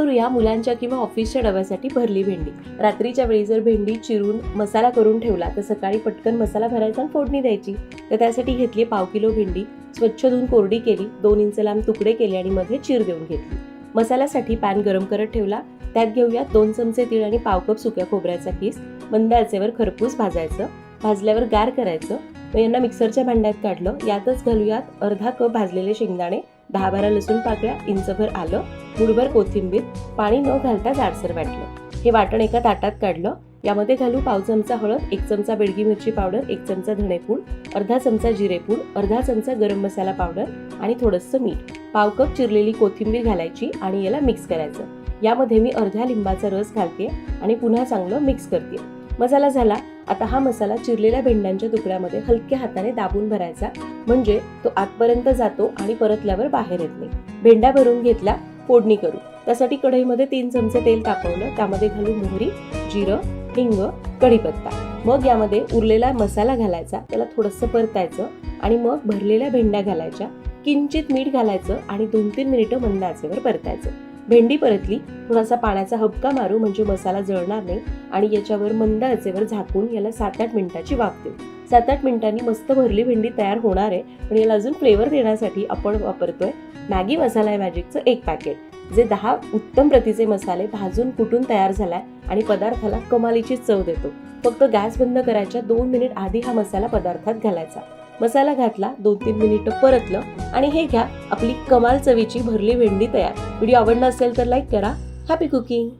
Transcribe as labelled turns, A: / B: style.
A: करूया मुलांच्या किंवा ऑफिसच्या डब्यासाठी भरली भेंडी. रात्रीच्या वेळी जर भेंडी चिरून मसाला करून ठेवला तर सकाळी पटकन मसाला भरायचा आणि फोडणी द्यायची. तर त्यासाठी घेतली पाव किलो भेंडी स्वच्छ धुवून कोरडी केली दोन इंच लांब तुकडे केले आणि मध्ये चीर देऊन घेतली. मसाल्यासाठी पॅन गरम करत ठेवला. त्यात घेऊया दोन चमचे तीळ आणि पाव कप सुक्या खोबऱ्याचा किस मंद आचेवर खरपूस भाजायचं भाजल्यावर गार करायचं. मग यांना मिक्सरच्या भांड्यात काढलं. यातच घालूयात अर्धा कप भाजलेले शेंगदाणे दहा बारा लसूण पाकळ्या इंचभर आलं मुठभर कोथिंबीर पाणी न घालता जाडसर वाटलं. हे वाटण एका ताटात काढलं. यामध्ये घालू पाव चमचा हळद एक चमचा बेडगी मिरची पावडर एक चमचा धणेपूड अर्धा चमचा जिरेपूड अर्धा चमचा गरम मसाला पावडर आणि थोडंसं मीठ. पाव कप चिरलेली कोथिंबीर घालायची आणि याला मिक्स करायचं. यामध्ये मी अर्ध्या लिंबाचा रस घालते आणि पुन्हा चांगलं मिक्स करते. मसाला झाला. आता हा मसाला चिरलेल्या भेंड्यांच्या तुकड्यामध्ये हलक्या हाताने दाबून भरायचा. म्हणजे तो आतपर्यंत जातो आणि परतल्यावर बाहेर येत नाही. भेंड्या भरून घेतल्या फोडणी करू. त्यासाठी कढईमध्ये तीन चमचे तेल तापवलं. त्यामध्ये घालू मोहरी जिरं हिंग कढीपत्ता. मग यामध्ये उरलेला मसाला घालायचा. त्याला थोडंसं परतायचं आणि मग भरलेल्या भेंड्या घालायच्या. किंचित मीठ घालायचं आणि दोन तीन मिनिटं मंद आचेवर परतायचं. भेंडी परतली. थोडासा पाण्याचा हबका मारू म्हणजे मसाला जळणार नाही. आणि याच्यावर मंद आचेवर झाकून याला सात आठ मिनिटाची वाफ देऊ. सात आठ मिनिटांनी मस्त भरली भेंडी तयार होणार आहे. पण याला अजून फ्लेवर देण्यासाठी आपण वापरतोय मॅगी मसाला आहे मॅजिकचं एक पॅकेट जे दहा उत्तम प्रतीचे मसाले भाजून कुटून तयार झालाय आणि पदार्थाला कमालीची चव देतो. फक्त गॅस बंद करायच्या दोन मिनिट आधी हा मसाला पदार्थात घालायचा. मसाला घातला दोन तीन मिनिटं परतलं आणि हे घ्या आपली कमाल चवीची भरली भेंडी तयार. व्हिडिओ आवडला असेल तर लाईक करा. Happy cooking